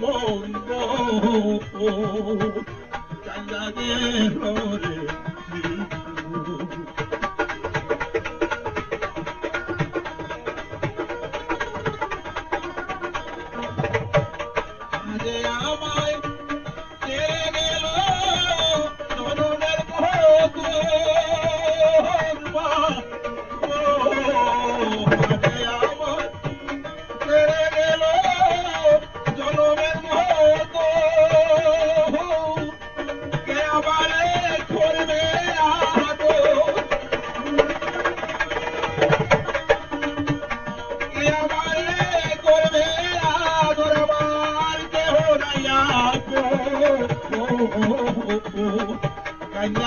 mon ko challa ge hore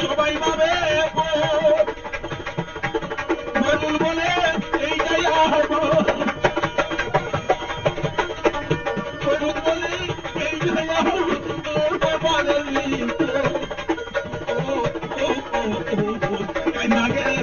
সবাই ভাবে বলে এইটাই বলে এইটাই নাগের